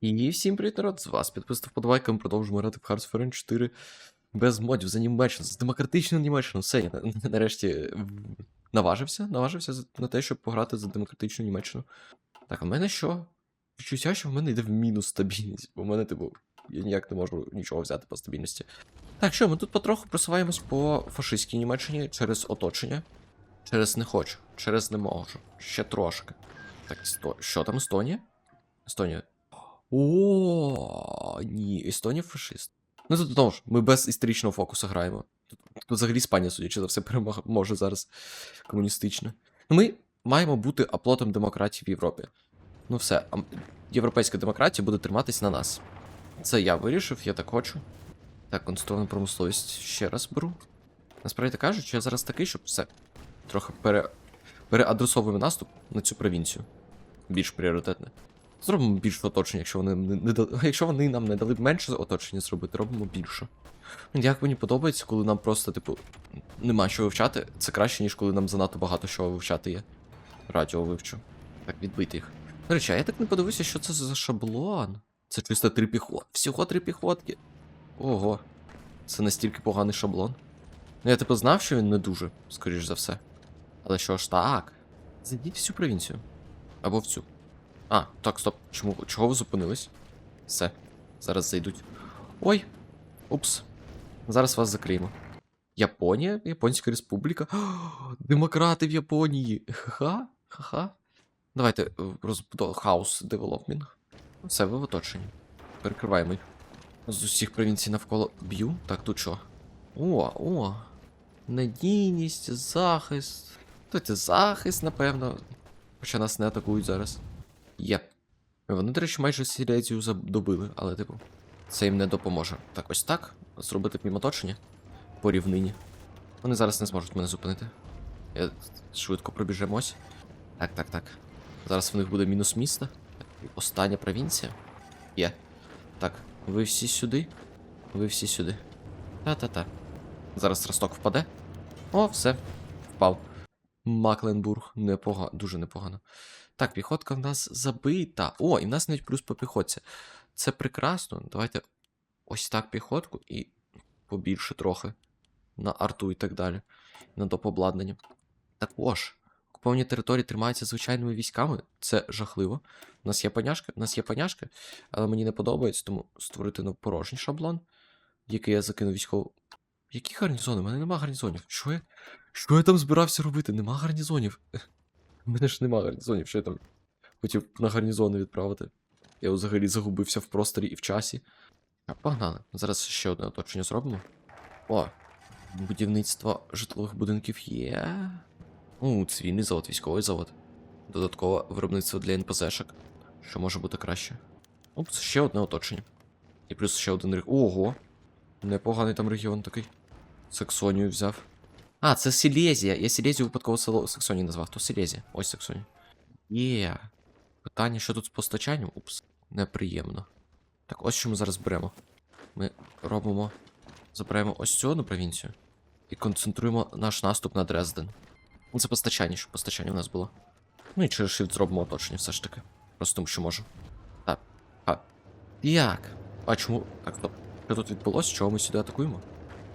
І всім привіт, народ, з вас підписав подавайка, ми продовжуємо грати в Hearts of Iron 4 без модів, з анімейшн, з демократичним анімейшном. Все, я нарешті наважився, наважився на те, щоб пограти за демократичну анімейшну. Так, а в мене що? Відчуття, що в мене йде в мінус стабільність, бо в мене, типу, я ніяк не можу нічого взяти по стабільності. Так, що, ми тут потроху просуваємось по фашистській Німеччині через оточення. Через не хочу, через не можу. Ще трошки. Так, сто... що там Естонія? Естонія. О, ні, Естонія фашист. Ну тут знову ж, ми без історичного фокусу граємо. Тут, взагалі Іспанія, судячи за все, переможе зараз комуністична. Ну, ми маємо бути оплотом демократії в Європі. Ну все, європейська демократія буде триматись на нас. Це я вирішив, я так хочу. Так, конструктивну промисловість ще раз беру. Насправді кажучи, я зараз такий, щоб все. Трохи пере... переадресовуємо наступ на цю провінцію. Більш пріоритетне. Зробимо більше оточення, якщо вони не, дали. Якщо вони нам не дали менше оточення зробити, робимо більше. Ну, Як мені подобається, коли нам просто, типу, нема що вивчати. Це краще, ніж коли нам занадто багато що вивчати є. Радіо вивчу. Так, відбити їх. До речі, а я так не подивився, що це за шаблон. Це чисто три піхот. Всього три піхотки. Ого. Це настільки поганий шаблон. Ну, я типу знав, що він не дуже, скоріш за все. Але що ж так? Зайдіть в цю провінцію. Або в цю. А, так, стоп. Чому? Чого ви зупинились? Все. Зараз зайдуть. Ой. Упс. Зараз вас закриємо. Японія? Японська республіка. Демократи в Японії. Ха-ха. Ха-ха. Давайте е, розбудова хаус девелопмінг. Все, ви в оточенні. Перекриваємо. З усіх провінцій навколо б'ю. Так, тут що? О, о. Надійність, захист. Тут захист, напевно. Хоча нас не атакують зараз. Є. Вони, до речі, майже Сілезію добили, але, типу, це їм не допоможе. Так, ось так. Зробити їм по рівнині. Вони зараз не зможуть мене зупинити. Я швидко пробіжемось. Так, так, так. Зараз в них буде мінус міста. Остання провінція. Є. Так, ви всі сюди. Ви всі сюди. Та-та-та. Зараз Росток впаде. О, все. Впав. Макленбург. Непогано, дуже непогано. Так, піхотка в нас забита. О, і в нас навіть плюс по піхотці. Це прекрасно. Давайте ось так піхотку і побільше трохи. На арту і так далі. На допобладнання. Також. Окуповані території тримаються звичайними військами. Це жахливо. У нас є паняшки, у нас є паняшки, але мені не подобається, тому створити порожній шаблон, який я закину військову. Які гарнізони? У мене нема гарнізонів. Що я? Що я там збирався робити? Нема гарнізонів. У мене ж нема гарнізонів, що я там хотів на гарнізони відправити. Я взагалі загубився в просторі і в часі. Погнали. Зараз ще одне оточення зробимо. О, будівництво житлових будинків є. У, цивільний завод, військовий завод. Додаткове виробництво для НПЗшок. Що може бути краще? Упс, ще одне оточення. І плюс ще один регіон. Ого! Непоганий там регіон такий. Саксонію взяв. А, це Сілезія. Я Сілезію випадково Саксонії назвав. То Сілезія. Ось Саксонія. Є. Питання, що тут з постачанням? Упс. Неприємно. Так, ось що ми зараз беремо. Ми робимо. Забираємо ось цю одну провінцію. І концентруємо наш наступ на Дрезден. Це постачання, щоб постачання у нас було. Ну і через shift зробимо оточення все ж таки. Просто тому що можу. Так. А. Як? А чому. Так, стоп. Що тут відбулося? Чого ми сюди атакуємо?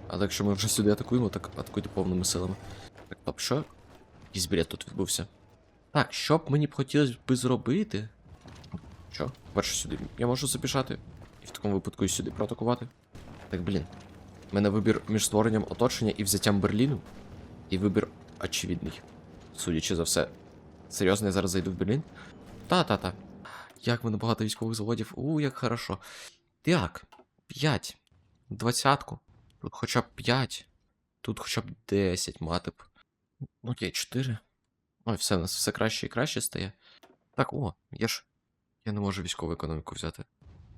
Але якщо ми вже сюди атакуємо, так атакуйте повними силами. Так, стоп, що? Якийсь бред тут відбувся. Так, що б мені б хотілося би зробити? Що? Перше сюди. Я можу забіжати. І в такому випадку і сюди проатакувати. Так, блін. У мене вибір між створенням оточення і взяттям Берліну. І вибір очевидний. Судячи за все. Серйозно, я зараз зайду в Берлін? Та-та-та. Як мене багато військових заводів. У, як хорошо. Так, 5. Двадцятку. Хоча б 5. Тут хоча б 10 мати б. Ну, Окей, 4. Ой, все, у нас все краще і краще стає. Так, о, я ж. Я не можу військову економіку взяти.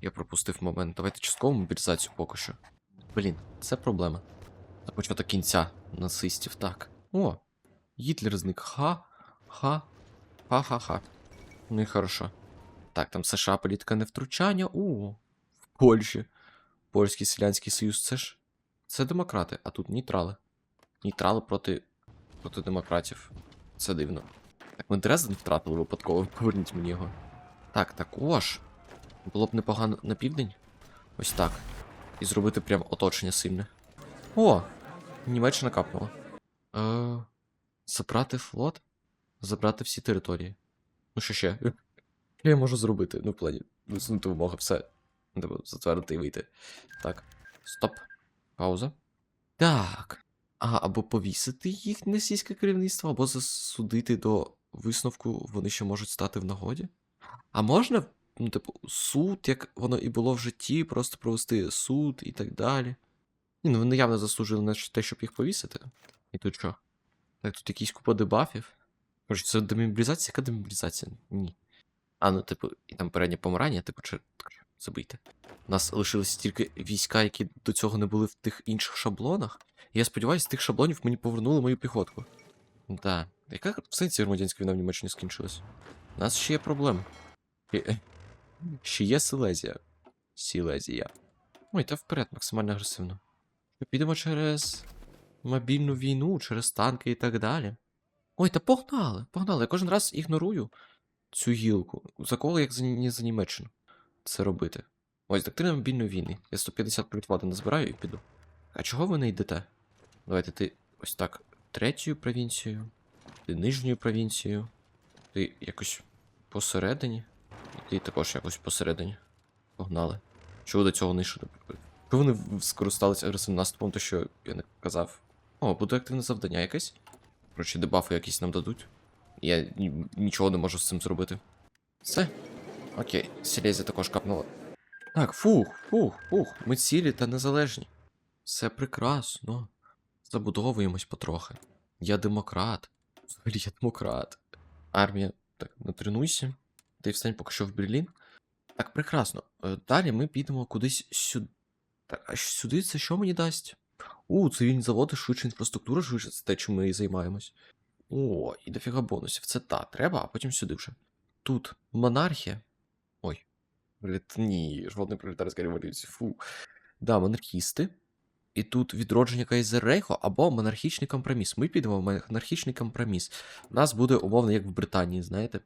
Я пропустив момент. Давайте часткову мобілізацію поки що. Блін, це проблема. Та початок кінця нацистів, так. О, Гітлер зник. Ха. Ха. Ха-ха-ха. Ну і хорошо. Так, там США політика не втручання. У. В Польщі. Польський селянський союз, це ж. Це демократи, а тут нейтрали. Нейтрали проти. проти демократів. Це дивно. Так, ми Дрезден втратили випадково, поверніть мені його. Так, також. Було б непогано на південь. Ось так. І зробити прям оточення сильне. О! Німеччина капнула. Е, забрати флот? Забрати всі території. Ну що ще? Я можу зробити? Ну, в плані, висунути вимоги, все. Ну, Типу, затвердити і вийти. Так. Стоп. Пауза. Так. А, або повісити їх на сільське керівництво, або засудити до висновку, вони ще можуть стати в нагоді. А можна, ну, типу, суд, як воно і було в житті, просто провести суд і так далі. Ні, ну вони явно заслужили на те, щоб їх повісити. І тут що? Так, тут якісь купа дебафів. Короче, це демобілізація? Яка демобілізація? Ні. А, ну, типу, і там переднє помирання, типу, чи забийте. У нас лишилися тільки війська, які до цього не були в тих інших шаблонах. І я сподіваюся, з тих шаблонів мені повернули мою піхотку. Да. Яка в сенсі громадянська війна в Німеччині скінчилась? У нас ще є проблеми. Ще- Ще є Силезія. Сілезія. Ой, та вперед, максимально агресивно. Ми підемо через мобільну війну, через танки і так далі. Ой, та погнали, погнали. Я кожен раз ігнорую цю гілку. За кого як за, Ні- за Німеччину це робити? Ось доктрина мобільної війни. Я 150 плюс назбираю і піду. А чого ви не йдете? Давайте ти ось так третьою провінцією, ти нижньою провінцією, ти якось посередині, і ти також якось посередині. Погнали. Чого до цього не йшли? Чого вони скористалися агресивним наступом, то що я не казав. О, буде активне завдання якесь. Коротше, дебафи якісь нам дадуть. Я нічого не можу з цим зробити. Все. Окей, Сілезія також капнула. Так, фух, фух, фух. Ми цілі та незалежні. Все прекрасно. Забудовуємось потрохи. Я демократ. Взагалі я демократ. Армія. Так, натренуйся. Ти встань поки що в Берлін. Так, прекрасно. Е, Далі ми підемо кудись сюди. Так, а сюди це що мені дасть? У, цивільні заводи, швидше інфраструктура, швидше це те, чим ми займаємось. О, і дофіга бонусів. Це та, треба, а потім сюди вже. Тут монархія. Ой. Ні, жодної пролетарської революції. Фу. Да, монархісти. І тут відродження Кайзеррейху або монархічний компроміс. Ми підемо в монархічний компроміс. У нас буде умовно, як в Британії, знаєте.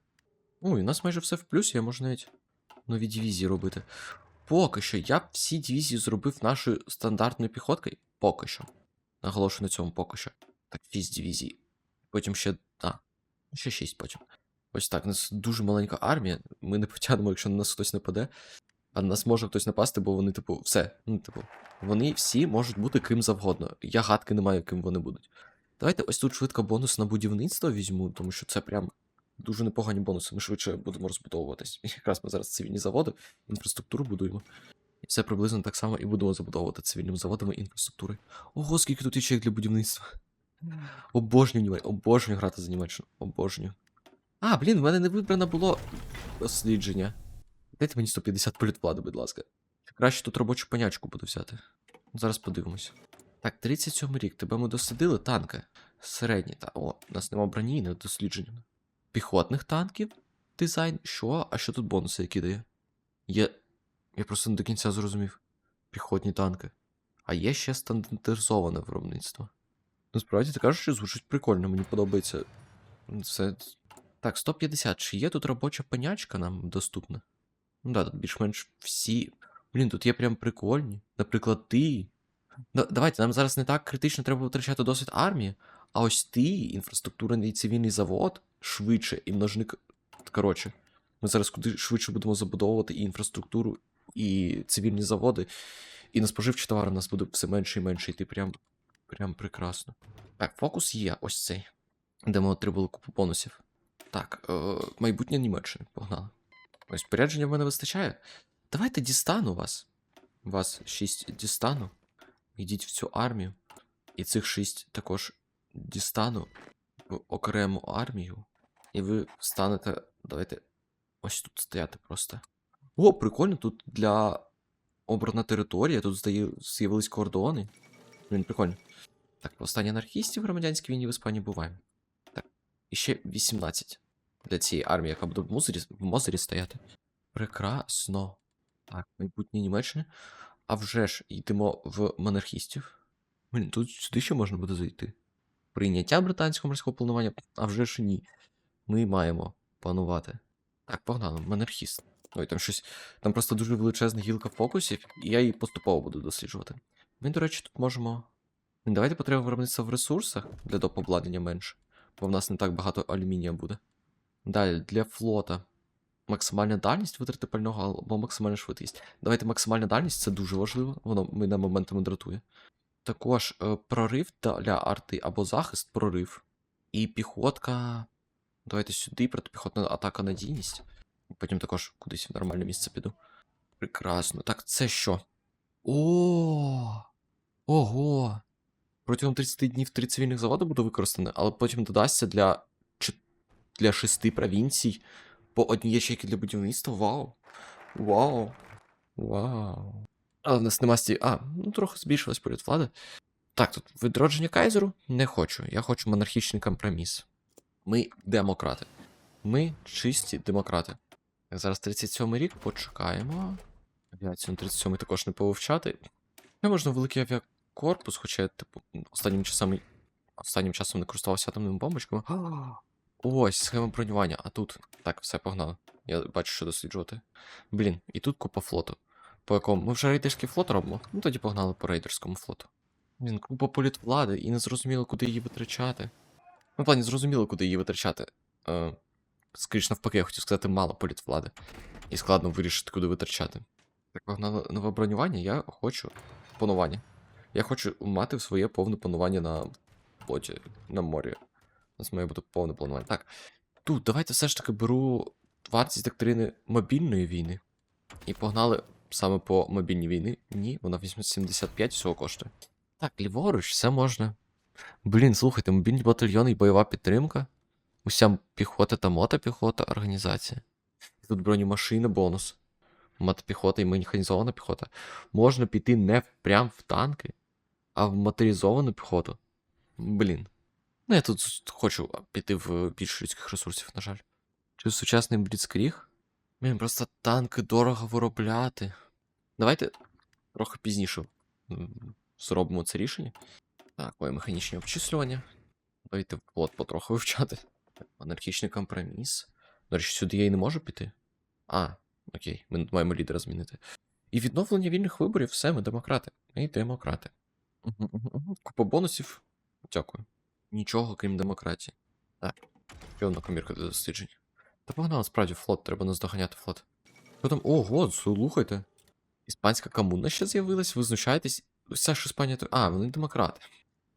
Ой, у нас майже все в плюсі, я можу навіть нові дивізії робити. Поки що я б всі дивізії зробив нашою стандартною піхоткою. Поки що. Наголошую на цьому поки що. Так, 6 дивізій. Потім ще. А, ще 6 потім. Ось так, у нас дуже маленька армія. Ми не потягнемо, якщо на нас хтось нападе. А на нас може хтось напасти, бо вони, типу, все. Ну, типу, вони всі можуть бути ким завгодно. Я гадки не маю, ким вони будуть. Давайте ось тут швидко бонус на будівництво візьму, тому що це прям дуже непогані бонуси. Ми швидше будемо розбудовуватись. Якраз ми зараз цивільні заводи, інфраструктуру будуємо. І все приблизно так само і будемо забудовувати цивільними заводами інфраструктури. Ого, скільки тут ячеїв для будівництва. Обожнюю Німеччину, обожнюю грати за Німеччину. Обожнюю. А, блін, в мене не вибрано було дослідження. Дайте мені 150 політвлади, будь ласка. Краще тут робочу понячку буду взяти. Зараз подивимось. Так, 37 рік. Тебе ми дослідили танки. Середні. Та, о, у нас нема броні, не дослідження. Піхотних танків? Дизайн. Що? А що тут бонуси які дає? Є. Я просто не до кінця зрозумів. Піхотні танки. А є ще стандартизоване виробництво. Ну, справді ти кажеш, що звучить прикольно, мені подобається. Це. Так, 150. Чи є тут робоча панячка нам доступна? Ну да, тут більш-менш всі. Блін, тут є прям прикольні. Наприклад, ти. Да, давайте, нам зараз не так критично треба витрачати досвід армії, а ось ти, інфраструктурний цивільний завод, швидше, і множник. Коротше, ми зараз куди швидше будемо забудовувати і інфраструктуру, і цивільні заводи, і на споживчі товари у нас буде все менше і менше йти прям, прям прекрасно. Так, фокус є ось цей, де ми отримали купу бонусів. Так, е, майбутнє Німеччини, погнали. Ось спорядження в мене вистачає. Давайте дістану вас. Вас шість дістану. Йдіть в цю армію. І цих шість також дістану в окрему армію. І ви станете. Давайте ось тут стояти просто. О, прикольно, тут для обрана територія, тут з'явились кордони. Блін, прикольно. Так, повстання анархістів в громадянській війні в Іспанії буває. Так, і ще 18 для цієї армії, яка буде в Мозері, в Мозері стояти. Прекрасно. Так, майбутнє Німеччини. А вже ж йдемо в монархістів. Блін, тут сюди ще можна буде зайти. Прийняття британського морського планування, а вже ж ні. Ми маємо панувати. Так, погнали, монархіст. Ой, там щось. Там просто дуже величезна гілка фокусів, і я її поступово буду досліджувати. Ми, до речі, тут можемо. Давайте потрібно виробництва в ресурсах для доп. обладнання менше, бо в нас не так багато алюмінія буде. Далі, для флота. Максимальна дальність витрати пального або максимальна швидкість. Давайте максимальна дальність, це дуже важливо, воно мене моментами дратує. Також е, прорив для арти або захист прорив. І піхотка. Давайте сюди, протипіхотна атака надійність. Потім також кудись в нормальне місце піду. Прекрасно. Так, це що? О! Ого! Протягом 30 днів три цивільних заводи буде використане, але потім додасться для, для шести провінцій по одній ячейки для будівництва. Вау! Вау! Вау! Але в нас нема сті. А, ну трохи збільшилась поряд влади. Так, тут відродження кайзеру не хочу. Я хочу монархічний компроміс. Ми демократи. Ми чисті демократи. Зараз 37 й рік, почекаємо. Авіацію на 37 також не повивчати. Не можна великий авіакорпус, хоча я, типу, останнім часом, останнім часом не користувався атомними бомбочками. Ось, схема бронювання, а тут. Так, все, погнали. Я бачу, що досліджувати. Блін, і тут купа флоту. По якому? Ми вже рейдерський флот робимо? Ну тоді погнали по рейдерському флоту. Блін, купа політвлади, і не зрозуміло, куди її витрачати. Ну, в плані, зрозуміло, куди її витрачати. Е, скоріш навпаки, я хотів сказати, мало політвлади. І складно вирішити, куди витрачати. Так, погнали нове бронювання, я хочу панування. Я хочу мати своє повне панування на флоті, на морі. У нас має бути повне планування. Так. Тут давайте все ж таки беру вартість доктрини мобільної війни. І погнали саме по мобільній війни. Ні, вона 875 всього коштує. Так, ліворуч, все можна. Блін, слухайте, мобільні батальйони і бойова підтримка. Уся піхота та мотопіхота організація. І тут бронемашина бонус. Мотопіхота і механізована піхота. Можна піти не прям в танки, а в моторизовану піхоту. Блін. Ну, я тут хочу піти в більше людських ресурсів, на жаль. Чи сучасний бліцкріг? Блін, просто танки дорого виробляти. Давайте трохи пізніше зробимо це рішення. Так, ой, механічні обчислювання. Давайте плот потроху вивчати. Анархічний компроміс. До речі, сюди я і не можу піти. А, окей, ми маємо лідера змінити. І відновлення вільних виборів, все, ми демократи. Ми демократи. Купа бонусів. Дякую. Нічого, крім демократії. Так. Ще одна комірка для досліджень. Та погнали, справді, флот, треба наздоганяти флот. Що там? Ого, слухайте. Іспанська комуна ще з'явилась, ви знущаєтесь. Вся ж Іспанія. то- А, вони демократи.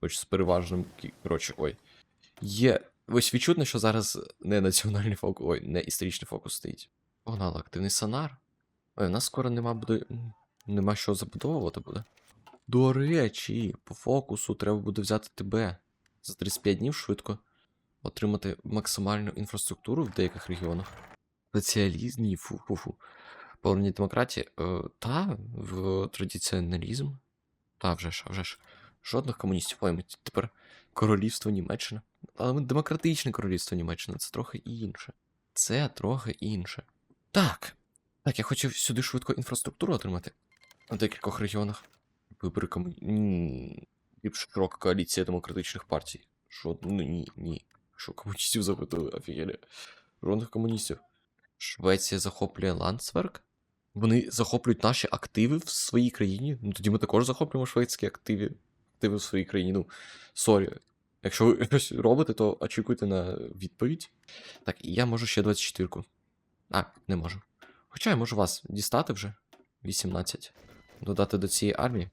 Хоч з переважним. Коротше, ой. Є. Ось відчутно, що зараз не національний фокус. Ой, не історичний фокус стоїть. Погнали, активний сонар. Ой, у нас скоро нема буде. Нема що забудовувати буде. До речі, по фокусу треба буде взяти тебе. За 35 днів швидко отримати максимальну інфраструктуру в деяких регіонах. Спеціалізм, ні, фу-фу-фу. Повернення демократії. Е, та, в традиціоналізм. Та, вже ж, а вже ж. Жодних комуністів. Ой, тепер королівство Німеччина. Але демократичне королівство Німеччина, це трохи інше. Це трохи інше. Так. Так, я хочу сюди швидко інфраструктуру отримати. На декількох регіонах. Вибори комуністів. Більш широка коаліція демократичних партій. Що? Ну ні, ні. Що комуністів запитали, офігелі. Жодних комуністів. Швеція захоплює Ландсверк? Вони захоплюють наші активи в своїй країні. Ну тоді ми також захоплюємо шведські активи, активи в своїй країні. Ну, сорі. Якщо ви щось робите, то очікуйте на відповідь. Так, і я можу ще 24-ку. А, не можу. Хоча я можу вас дістати вже. 18. Додати до цієї армії.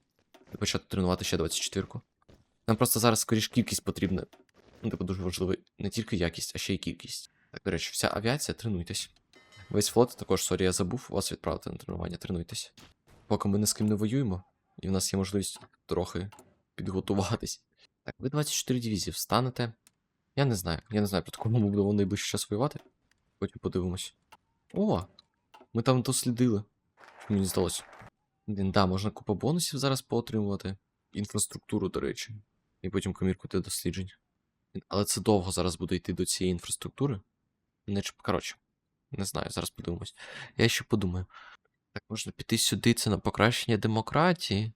І почати тренувати ще 24-ку. Нам просто зараз скоріш кількість потрібна. Ну, типу, дуже важливо не тільки якість, а ще й кількість. Так, до речі, вся авіація, тренуйтесь. Весь флот також, сорі, я забув вас відправити на тренування, тренуйтесь. Поки ми ні з ким не воюємо, і в нас є можливість трохи підготуватись. Так, ви 24 дивізії встанете. Я не знаю. Я не знаю, проти кого ми будемо найближчий час воювати. Потім подивимось. О! Ми там дослідили. Мені здалося. Блін, да, можна купа бонусів зараз поотримувати. Інфраструктуру, до речі. І потім комірку для досліджень. Але це довго зараз буде йти до цієї інфраструктури. Не Коротше, не знаю, зараз подивимось. Я ще подумаю. Так, можна піти сюди, це на покращення демократії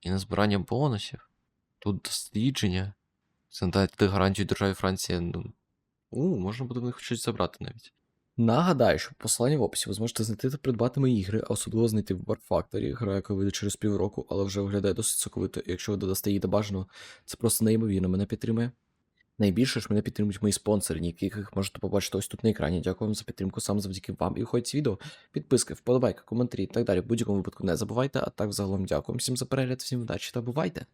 і на збирання бонусів. Тут дослідження. Це надати гарантію державі Франції. Ну. У, можна буде в них щось забрати навіть. Нагадаю, що посилання в описі ви зможете знайти та придбати мої ігри, а особливо знайти в War Factory, гра, яка вийде через півроку, але вже виглядає досить соковито. і Якщо ви додасте її до бажаного, це просто неймовірно мене підтримує. Найбільше ж мене підтримують мої спонсори, яких можете побачити ось тут на екрані. Дякую вам за підтримку саме завдяки вам. І виходить відео, підписки, вподобайки, коментарі і так далі. В будь-якому випадку не забувайте. А так загалом дякую всім за перегляд, всім удачі та бувайте!